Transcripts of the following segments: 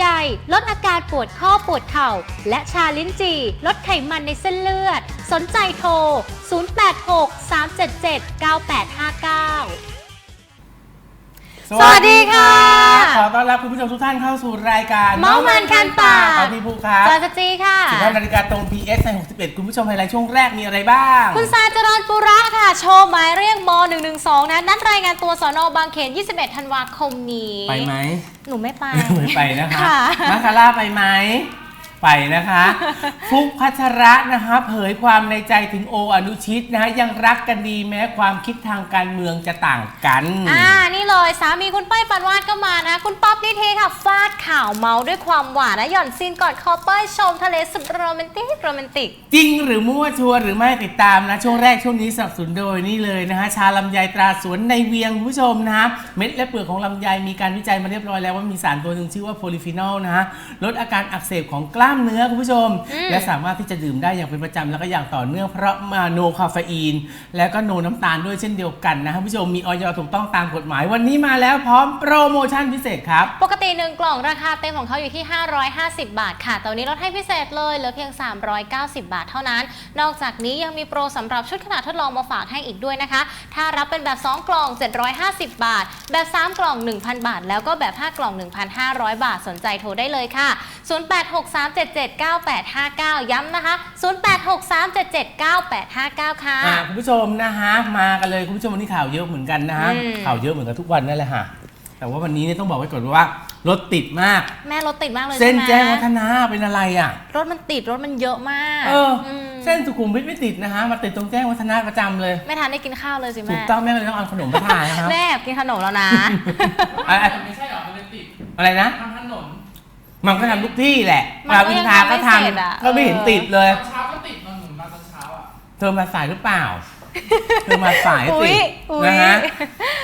นุนโดยชาลำไยลดอาการปวดข้อปวดเข่า และชาลิ้นจี่ลดไขมันในเส้นเลือด สนใจโทร 086 377 9859 สวัสดีค่ะ ขอต้อนรับคุณผู้ชมทุกท่านเข้าสู่รายการเมาส์มันคันปากครับพี่ภูครับจอยสจีค่ะ15นาฬิกาตรง PS ใน61 คุณผู้ชมไฮไลท์ช่วงแรกมีอะไรบ้าง คุณซาจรันปุระค่ะ โชว์หมายเรียกม 112 นะนัดรายงานตัวสอนอบางเขน 21 ธันวาคมนี้ ไปไหม หนูไม่ไป ไม่ไปนะคะค่ะมาคาร่าไปไหม ไปนะคะฟุกพัชระนะคะเผยความในใจถึงโออนุชิตนะฮะยังรักกันดีแม้ความคิดทางการเมืองจะต่างกัน อ่า นี่เลยสามีคุณเป้ยปานวาดก็มานะ คุณป๊อปนิเทค่ะฟาดข่าวเมาด้วยความหวานนะ หย่อนซีนกอดคอเป้ยชมทะเลสุดโรแมนติกโรแมนติก จริงหรือมั่วชัวร์หรือไม่ติดตามนะ ช่วงแรกช่วงนี้สนับสนุนโดยนี่เลยนะฮะชาลำไยตราสวนในเวียงคุณผู้ชมนะฮะเม็ดและเปลือกของลำไยมีการวิจัยมาเรียบร้อยแล้วว่ามีสารตัวหนึ่งชื่อว่าโพลิฟีนอลนะฮะลดอาการอักเสบของกล้ามเนื้อคุณผู้ชมอืมและสามารถที่จะดื่มได้อย่างเป็นประจำแล้วก็อย่างต่อเนื่องเพราะมาโนคาเฟอีน แล้วก็โนน้ำตาลด้วยเช่นเดียวกันนะฮะคุณผู้ชมมีออยถูกต้องตามกฎหมาย วันนี้มาแล้วพร้อมโปรโมชั่นพิเศษครับ ปกติ 1 กล่องราคาเต็มของเขาอยู่ที่ 550 บาทค่ะแต่วันนี้ลดให้พิเศษเลยเหลือเพียง 390 บาทเท่านั้น นอกจากนี้ยังมีโปรสำหรับชุดขนาดทดลองมาฝากให้อีกด้วยนะคะ ถ้ารับเป็นแบบ 2 กล่อง 750 บาท แบบ 3 กล่อง 1,000 บาท แล้วก็แบบ 5 กล่อง 1,500 บาทสนใจโทรได้เลยค่ะ0863779859 ย้ำนะคะ 0863779859 ค่ะ อ่าคุณผู้ชมนะฮะมากันเลยคุณผู้ชมวันนี้ข่าวเยอะเหมือนกันนะฮะอืม ข่าวเยอะเหมือนกันทุกวันนั่นแหละฮะแต่ว่าวันนี้เนี่ยต้องบอกไว้ก่อนว่ารถติดมาก แม่รถติดมากเลยเส้นใช่ไหมแจ้งวัฒนะเป็นอะไรอะ รถมันติดรถมันเยอะมากเอออมเส้นสุขุมวิทไม่ติดนะฮะมาติดตรงแจ้งวัฒนะประจำเลย ไม่ทันได้กินข้าวเลยสิถูแม่ กต้องแม่ก็เลยต้องเอาขนมมาทานนะครับ แม่แอบกินขนมแล้วนะ อะไรไม่ใช่หรอมันเลยติดอะไรนะทำถนน มันก็ทำทุกที่แหละมันก็รามอินทราก็ยังทำไม่เสร็จอะทำก็ไม่เห็นติดเลย ตอนเช้าก็ติดตอนหนุนมาตอนเช้าอะ เธอมาสายหรือเปล่า เธอมาสายอุ๊สิยอุ๊ย นะฮะ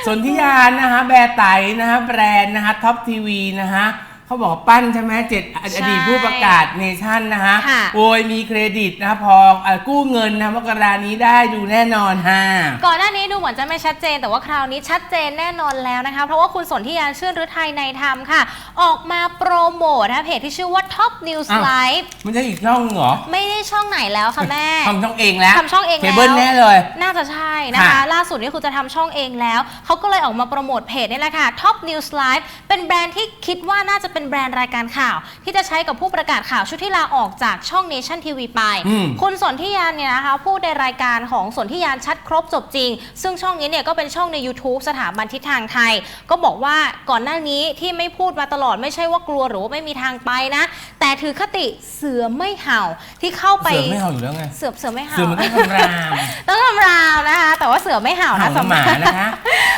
ส่วนที่ยานนะฮะ แบร์ไตนะฮะ แบรนด์นะฮะ ท็อปทีวีนะฮะ เขาบอกปั้นใช่ไหมเจ็ดอใช่ดีตผู้ประกาศเนชั่นนะฮะค่ะโวยมีเครดิตนะฮะพอเอ่อกู้เงินนะมกรานี้ได้ดูแน่นอนฮะ ก่อนหน้านี้ดูเหมือนจะไม่ชัดเจน แต่ว่าคราวนี้ชัดเจนแน่นอนแล้วนะคะ เพราะว่าคุณสนธิยานชื่นฤทัยในธรรมค่ะ ออกมาโปรโมทนะเพจที่ชื่อว่า Top News อ้าว Live มันจะอีกช่องเหรอไม่ได้ช่องไหนแล้วค่ะแม่ ทำช่องเองแล้วทำช่องเองเคแล้วเบิลแน่เลย น่าจะใช่นะคะ ค่ะล่าสุดนี่คือจะทำช่องเองแล้ว เขาก็เลยออกมาโปรโมทเพจนี่แหละค่ะ Top News Live เป็นแบรนด์ที่คิดว่าน่าจะเป็นแบรนด์รายการข่าว ที่จะใช้กับผู้ประกาศข่าวชุดที่ลาออกจากช่อง Nation TV ไป อืม คุณสนธิยานเนี่ยนะคะพูดในรายการของสนธิยานชัดครบจบจริง ซึ่งช่องนี้เนี่ยก็เป็นช่องใน YouTube สถาบันทิศทางไทย ก็บอกว่าก่อนหน้านี้ที่ไม่พูดมาตลอดไม่ใช่ว่ากลัวหรือว่าไม่มีทางไปนะ แต่ถือคติเสือไม่เห่าที่เข้าไป เสือไม่เห่าอยู่แล้วไง เสือเสือไม่เห่า เสือมันต้องทำราม ต้องทำราวนะคะ แต่ว่าเสือไม่เห่าเห่านะกับหมานะคะ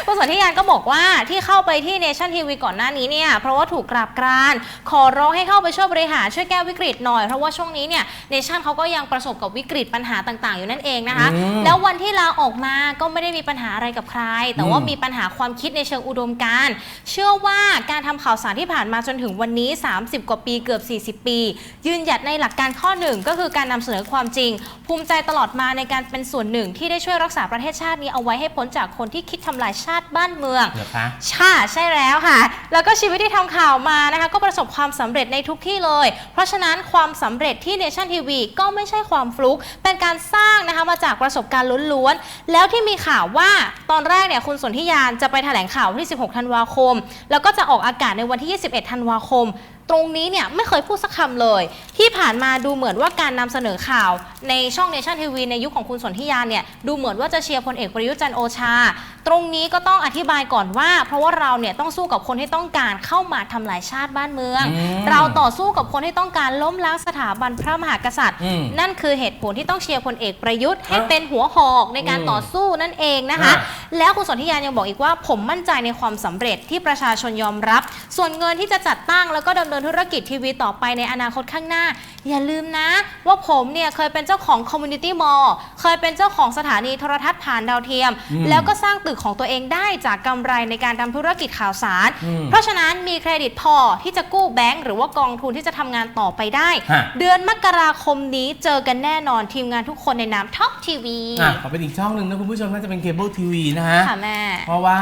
คุณสนธิยานก็บอกว่าที่เข้าไปที่เนชั่นทีวีก่อนหน้านี้เนี่ย เพราะว่าถูกกราบกรานขอร้องให้เข้าไปช่วยบริหารช่วยแก้วิกฤตหน่อย เพราะว่าช่วงนี้เนี่ยเนชั่นเขาก็ยังประสบกับวิกฤตปัญหาต่าง ๆ อยู่นั่นเองนะคะอืมแล้ววันที่ลาออกมาก็ไม่ได้มีปัญหาอะไรกับใคร แต่ว่าอืมมีปัญหาความคิดในเชิงอุดมการณ์เชื่อว่าการทำข่าวสารที่ผ่านมาจนถึงวันนี้ 30 กว่าปีเกือบ 40 ปี ยืนหยัดในหลักการข้อหนึ่งก็คือการนำเสนอความจริง ภูมิใจตลอดมาในการเป็นส่วนหนึ่ง ที่ได้ช่วยรักษาประเทศชาตินี้เอาไว้ให้พ้นจากคนที่คิดทำลายชาติบ้านเมืองเหรอคะใช่ใช่แล้วค่ะ แล้วก็ชีวิตที่ทำข่าวมานะคะก็ประสบความสำเร็จในทุกที่เลย เพราะฉะนั้นความสำเร็จที่เนชั่นทีวีก็ไม่ใช่ความฟลุก เป็นการสร้างนะคะมาจากประสบการณ์ล้วนๆ แล้วที่มีข่าวว่าตอนแรกเนี่ยคุณสนธิยานจะไปแถลงข่าววันที่ 16 ธันวาคม แล้วก็จะออกอากาศในวันที่ 21 ธันวาคม ตรงนี้เนี่ยไม่เคยพูดสักคำเลย ที่ผ่านมาดูเหมือนว่าการนำเสนอข่าวในช่องเนชั่นทีวีในยุคของคุณสนธิยานเนี่ยดูเหมือนว่าจะเชียร์พลเอกประยุทธ์จันทร์โอชา ตรงนี้ก็ต้องอธิบายก่อนว่า เพราะว่าเราเนี่ยต้องสู้กับคนที่ต้องการเข้ามาทำลายชาติบ้านเมืองอืมเราต่อสู้กับคนที่ต้องการล้มล้างสถาบันพระมหากษัตริย์อืมนั่นคือเหตุผลที่ต้องเชียร์พลเอกประยุทธ์ให้อะเป็นหัวหอกในการอืมต่อสู้นั่นเองนะคะอะแล้วคุณสนธิยานยังบอกอีกว่า ผมมั่นใจในความสำเร็จที่ประชาชนยอมรับ ส่วนเงินที่จะจัดตั้งแล้วก็ดำเนินธุรกิจทีวีต่อไปในอนาคตข้างหน้า อย่าลืมนะ ว่าผมเนี่ยเคยเป็นเจ้าของคอมมูนิตี้มอลเคยเป็นเจ้าของสถานีโทรทัศน์ผ่านดาวเทียมอืมแล้วก็สร้างตึกของตัวเองได้จากกำไรในการทำธุรกิจข่าวสารอืมเพราะฉะนั้นมีเครดิตพอที่จะกู้แบงก์หรือว่ากองทุนที่จะทำงานต่อไปได้ฮะเดือนมกราคมนี้เจอกันแน่นอนทีมงานทุกคนในนามท็อปทีวีอะขอเป็นอีกช่องหนึ่งนะคุณผู้ชมน่าจะเป็นเคเบิลทีวีนะฮะค่ะแม่เพราะว่า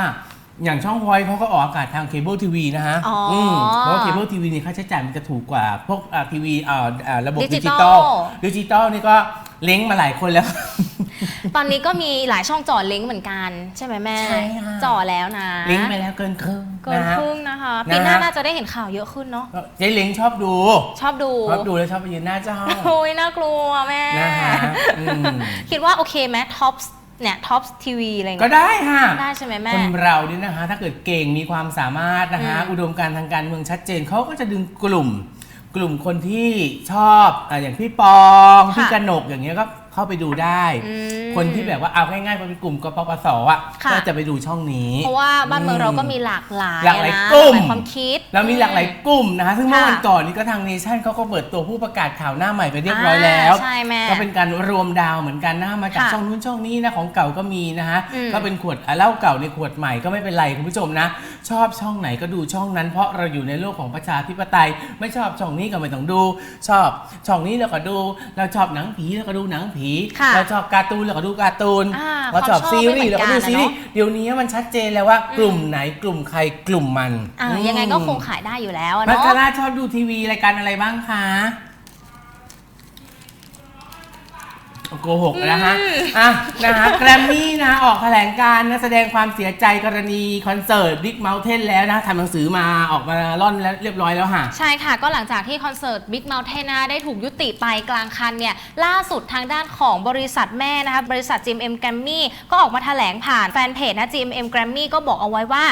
อย่างช่องพอยเขาก็ออกอากาศทางเคเบิลทีวีนะฮะอ๋ออืมเพราะว่าเคเบิลทีวีนี่ค่าใช้จ่ายมันจะถูกกว่า พวกอ่าทีวีอ่าอ่าระบบดิดิจิจิตตออล ลดิจิตอลนี่ก็เล้งมาหลายคนแล้ว ตอนนี้ก็มีหลายช่องจ่อลิงก์เหมือนกัน ใช่ไหมแม่ใช่ค่ะจ่อแล้วนะเล้งไปแล้วเกินครึ่งเกินนะฮะ ครึ่งนะคะนะฮะ ปีหน้าน่าจะได้เห็นข่าวเยอะขึ้นเนาะก็เจ๊เล้งชอบดู ชอบดูชอบดูแล้วชอบไปยืนหน้าจอโอ้ยน่ากลัวแม่ นะฮะอืม คิดว่าโอเคไหมท็อป เนี่ยท็อปทีวีอะไรก็เงี้ยได้ค่ะ ได้ใช่ไหมแม่ คนเราเนี่ยนะคะ ถ้าเกิดเก่งมีความสามารถนะคะ อืม อุดมการณ์ทางการเมืองชัดเจนเขาก็จะดึงกลุ่ม กลุ่มคนที่ชอบอะอย่างพี่ปอง พี่กนกอย่างเงี้ยก็ เข้าไปดูได้ อืม คนที่แบบว่าเอาง่ายๆเป็นกลุ่มกปปสอะค่ะ ก็จะไปดูช่องนี้ เพราะว่าบ้านเมืองเราก็มีหลากหลายหลากหลายนะกลุ่ม หลายความคิด แล้วมีหลากหลายกลุ่มนะคะ ซึ่งเมื่อค่ะวันก่อนนี้ก็ทางเนชั่นเขาก็เปิดตัวผู้ประกาศข่าวหน้าใหม่ไปเรียบร้อยแล้วใช่แม่ก็เป็นการรวมดาวเหมือนกันนะมาจากค่ะช่องนู้นช่องนี้นะของเก่าก็มีนะฮะอืมก็เป็นขวดอะเหล้าเก่าในขวดใหม่ก็ไม่เป็นไรคุณผู้ชมนะ ชอบช่องไหนก็ดูช่องนั้น เพราะเราอยู่ในโลกของประชาธิปไตย ไม่ชอบช่องนี้ก็ไม่ต้องดู ชอบช่องนี้เราก็ดู เราชอบหนังผีเราก็ดูหนังผีค่ะเราชอบการ์ตูนเราก็ดูการ์ตูนอ่าเราชอบความชอบซีรีส์ไม่เราเหมืก็อนกันดูซีรีส์อะเนาะเดี๋ยวนี้มันชัดเจนแล้วว่ากลุ่มไหนกลุ่มใครกลุ่มมันอะอืมยังไงก็คงขายได้อยู่แล้วอะมัคเนาะคาราชอบดูทีวีรายการอะไรบ้างคะ โกหกนะฮะ อะนะฮะแกรมมี่นะออกแถลงการณ์นะแสดงความเสียใจกรณีคอนเสิร์ต Big Mountain แล้วนะทำหนังสือมาออกมาล่อนแล้วเรียบร้อยแล้วค่ะ ใช่ค่ะ ก็หลังจากที่คอนเสิร์ต Big Mountain นะคะได้ถูกยุติไปกลางคันเนี่ย ล่าสุดทางด้านของบริษัทแม่นะคะบริษัท GMM Grammy ก็ออกมาแถลงผ่านแฟนเพจนะ GMM Grammy ก็บอกเอาไว้ว่า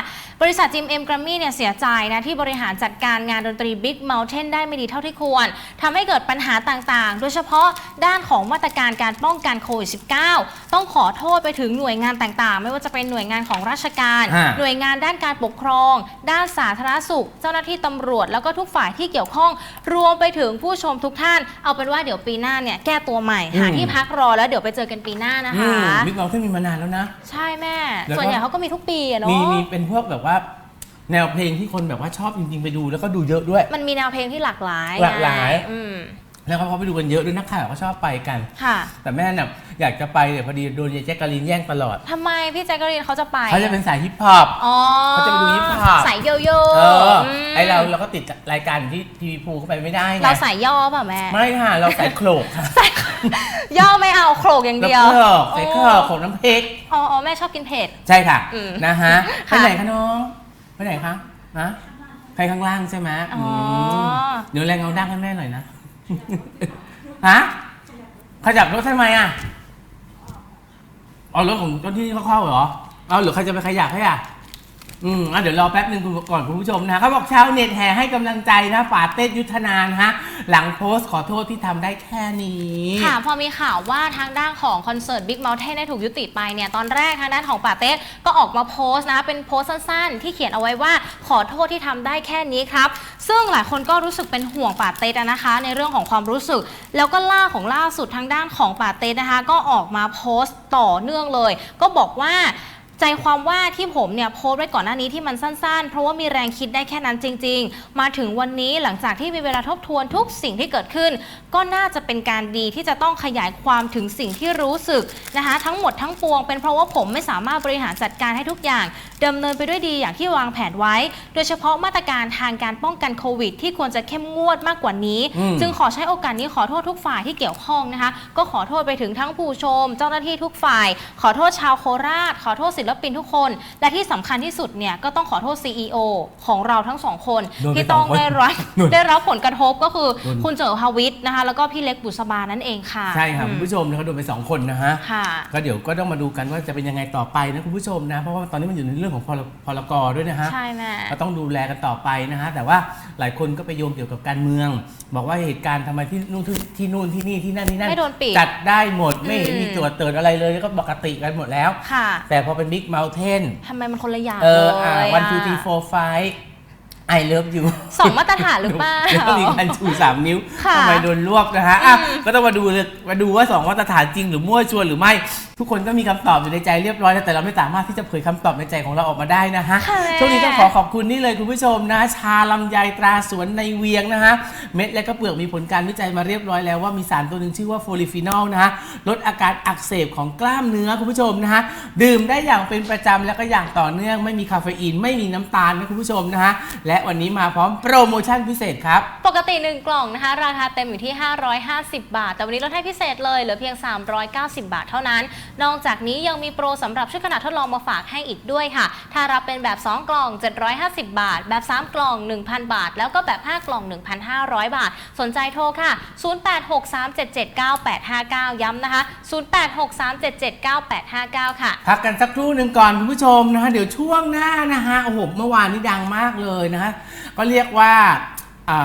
บริษัท GMM Grammy เนี่ยเสียใจนะที่บริหารจัดการงานดนตรี Big Mountain ได้ไม่ดีเท่าที่ควรทำให้เกิดปัญหาต่างๆ โดยเฉพาะด้านของมาตรการการป้องกันโควิด -19 ต้องขอโทษไปถึงหน่วยงานต่างๆ ไม่ว่าจะเป็นหน่วยงานของราชการ ฮะ หน่วยงานด้านการปกครอง ด้านสาธารณสุข เจ้าหน้าที่ตำรวจ แล้วก็ทุกฝ่ายที่เกี่ยวข้อง รวมไปถึงผู้ชมทุกท่าน เอาเป็นว่าเดี๋ยวปีหน้าเนี่ยแก้ตัวใหม่หาอืมที่พักรอแล้วเดี๋ยวไปเจอกันปีหน้านะคะบิ๊ก Mountain มีมานานแล้วนะ ใช่แม่ แล้วก็ ส่วนใหญ่เขาก็มีทุกปีอะเนาะมีมีเป็นพวกแบบว่า แนวเพลงที่คนแบบว่าชอบจริงๆไปดูแล้วก็ดูเยอะด้วย มันมีแนวเพลงที่หลากหลายหลากหลาย ไงอืม แล้วเขาก็ไปดูกันเยอะด้วยนักข่าวก็ชอบไปกัน ค่ะ แต่แม่น่ะอยากจะไปแต่พอดีโดนยายแจ๊กกะลีนแย่งตลอดทำไมพี่แจ๊กกะรีนเขาจะไปเขาจะเป็นสายฮิปฮอปอ๋อเขาจะไปดูฮิปฮอปสายโยโย่เอออมไอเราเราก็ติดรายการที่ทีวีพูเข้าไปไม่ได้ไงเราสายย่อเปล่าแม่ ไม่ค่ะ เราใส่โขลกค่ะย่อไม่เอาโขลกอย่างแล้วเดียวโขลกใส่โขลกของน้ำพริกอ๋ออ๋อแม่ชอบกินเผ็ดใช่ค่ะอืมนะฮะไปค่ะไหนคะน้องไปไหนคะนะใครข้างล่างใช่ไหมอ๋ออืมเดี๋ยวแรงเงาดั้งให้แม่หน่อยนะ ฮะขยับรถทำไมอะเอารถของเจ้าที่เขาเข้าเหรอ เอาหรือใครจะไปขยับให้อะ อืมอะเดี๋ยวรอแป๊บหนึ่งคุณก่อนคุณผู้ชมนะเขาบอกชาวเน็ตแห่ให้กำลังใจนะป่าเต้ยุทธนานฮะ หลังโพสต์ขอโทษที่ทำได้แค่นี้ ค่ะ พอมีข่าวว่าทางด้านของคอนเสิร์ต Big Mountain ได้ถูกยุติไปเนี่ย ตอนแรกทางด้านของป่าเต้ก็ออกมาโพสต์นะ เป็นโพสต์สั้นๆ ที่เขียนเอาไว้ว่าขอโทษที่ทำได้แค่นี้ครับ ซึ่งหลายคนก็รู้สึกเป็นห่วงป่าเต้นะคะ ในเรื่องของความรู้สึก แล้วก็ล่าของล่าสุดทางด้านของป่าเต้นะคะ ก็ออกมาโพสต์ต่อเนื่องเลย ก็บอกว่า ใจความว่าที่ผมเนี่ยโพสต์ไว้ก่อนหน้านี้ที่มันสั้นๆ เพราะว่ามีแรงคิดได้แค่นั้นจริง ๆ มาถึงวันนี้หลังจากที่มีเวลาทบทวนทุกสิ่งที่เกิดขึ้น ก็น่าจะเป็นการดีที่จะต้องขยายความถึงสิ่งที่รู้สึกนะคะทั้งหมดทั้งปวงเป็นเพราะว่าผมไม่สามารถบริหารจัดการให้ทุกอย่างดำเนินไปด้วยดีอย่างที่วางแผนไว้ โดยเฉพาะมาตรการทางการป้องกันโควิด ที่ควรจะเข้มงวดมากกว่านี้อืมจึงขอใช้โอกาสนี้ขอโทษทุกฝ่ายที่เกี่ยวข้องนะคะ ก็ขอโทษไปถึงทั้งผู้ชม เจ้าหน้าที่ทุกฝ่าย ขอโทษชาวโคราช ขอโทษศิลปินทุกคน และที่สำคัญที่สุดเนี่ยก็ต้องขอโทษ CEO ของเราทั้งสองคน โดนไปที่ต้องสองคนได้รับโดนได้รับผลกระทบก็คือโดน คุณเจอฮาวิทนะคะ แล้วก็พี่เล็กบุษบานั่นเองค่ะใช่ค่ะอืคุณมผู้ชมนะเขาโดนไปสองคนนะฮะ ค่ะ ก็เดี๋ยวก็ต้องมาดูกันว่าจะเป็นยังไงต่อไปนะคุณผู้ชมนะ เพราะว่าตอนนี้มันอยู่ในเรื่องของพรพรกด้วยนะฮะ ใช่แม่ ก็ต้องดูแลกันต่อไปนะฮะ แต่ว่า หลายคนก็ไปโยงเกี่ยวกับการเมือง บอกว่าเหตุการณ์ทำไมที่นู่นที่ที่นู่นที่นี่ที่นั่นที่นั่นไม่โดนปิดจัดได้หมดไม่เห็นอืมมีตรวจเตือนอะไรเลยก็ปกติกันหมดแล้ว ค่ะแต่พอเป็นบิ๊กเม t เทนทำไมมันคนละอย่างเออเลอ่ายวันอะทูทีโฟไฟไอเลิฟอยู่สองมาตรฐานหรือเปล่า แล้วก็มีการชูสามนิ้วค่ะทำไมโดนรวบนะฮะอะก็ต้องมาดูเลยมาดูว่าสองมาตรฐานจริงหรือมั่วชวนหรือไม่ทุกคนก็มีคำตอบอยู่ในใจเรียบร้อยแล้วแต่เราไม่สามารถที่จะเผยคำตอบในใจของเราออกมาได้นะฮะค่ะช่วงนี้ต้องขอขอบคุณนี่เลยคุณผู้ชมนะ ชาลำไยตราสวนในเวียงนะฮะเม็ดและก็เปลือกมีผลการวิจัยมาเรียบร้อยแล้วว่ามีสารตัวหนึ่งชื่อว่าโฟลิฟีนอลนะฮะลดอาการอักเสบของกล้ามเนื้อคุณผู้ชมนะฮะดื่มได้อย่างเป็นประจำแล้วก็อย่างต่อเนื่องไม่มีคาเฟอีนไม่มีน้ำตาลนะคุณผู้ชมนะฮะและวันนี้มาพร้อมโปรโมชั่นพิเศษครับปกติ 1 กล่องนะคะราคาเต็มอยู่ที่ 550 บาท แต่วันนี้ลดให้พิเศษเลยเหลือเพียง 390 บาทเท่านั้นนอกจากนี้ยังมีโปรสำหรับชุดขนาดทดลองมาฝากให้อีกด้วยค่ะ ถ้ารับเป็นแบบ 2 กล่อง 750 บาท แบบ 3 กล่อง 1,000 บาท แล้วก็แบบ 5 กล่อง 1,500 บาท สนใจโทรค่ะ 0863779859 ย้ำนะคะ 0863779859 ค่ะ พักกันสักครู่หนึ่งก่อนคุณผู้ชมนะฮะเดี๋ยวช่วงหน้านะฮะโอ้โหเมื่อวานนี้ดังมากเลยนะฮะก็เรียกว่า อ่า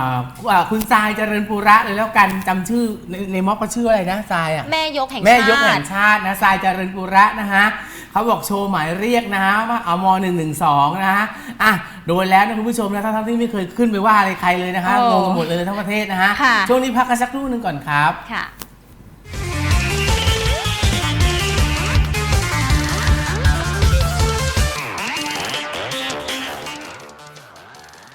อ่าคุณทรายเจริญปุระเลยแล้วกันจำชื่อในในม็อบเขาชื่ออะไรนะทรายอะ แม่ยกแห่งแม่ยกชาแห่ติงชาตินะทรายเจริญปุระนะฮะเขาบอกโชว์หมายเรียกนะฮะว่าเอามหนึ่งหนึ่งสองนะฮะอะโดนแล้วนะคุณผู้ชมนะทั้งๆที่ไม่เคยขึ้นไปว่าอะไรใครเลยนะฮะโอ้งงกันหมดเลยทั้งประเทศนะฮะค่ะ ช่วงนี้พักกันสักครู่หนึ่งก่อนครับ ค่ะ